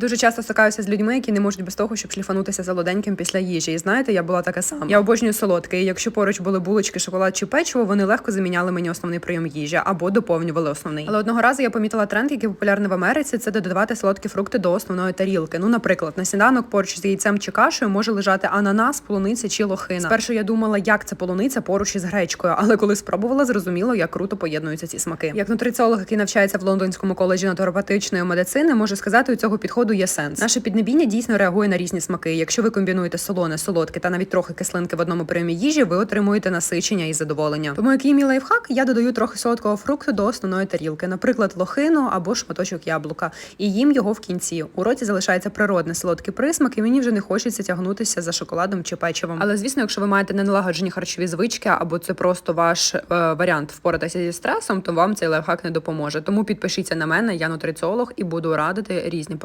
Дуже часто стикаюся з людьми, які не можуть без того, щоб шліфанутися солоденьким після їжі. І знаєте, я була така сама. Я обожнюю солодке. І якщо поруч були булочки, шоколад чи печиво, вони легко заміняли мені основний прийом їжі або доповнювали основний. Але одного разу я помітила тренд, який популярний в Америці. Це додавати солодкі фрукти до основної тарілки. Ну, наприклад, на сніданок поруч з яйцем чи кашею може лежати ананас, полуниця чи лохина. Спершу я думала, як це полуниця поруч із гречкою, але коли спробувала, зрозуміло, як круто поєднуються ці смаки. Як нутриціолог, який навчається в лондонському коледжі натуропатичної медицини, може сказати, у цього підходу є сенс. Наше піднебіння дійсно реагує на різні смаки. Якщо ви комбінуєте солоне, солодке та навіть трохи кислинки в одному прийомі їжі, ви отримуєте насичення і задоволення. Тому який мій лайфхак, я додаю трохи солодкого фрукту до основної тарілки, наприклад, лохину або шматочок яблука, і їм його в кінці. У роті залишається природний солодкий присмак, і мені вже не хочеться тягнутися за шоколадом чи печивом. Але звісно, якщо ви маєте неналагоджені харчові звички, або це просто ваш е, варіант впоратися зі стресом, то вам цей лайфхак не допоможе. Тому підпишіться на мене, я нутриціолог і буду радити різні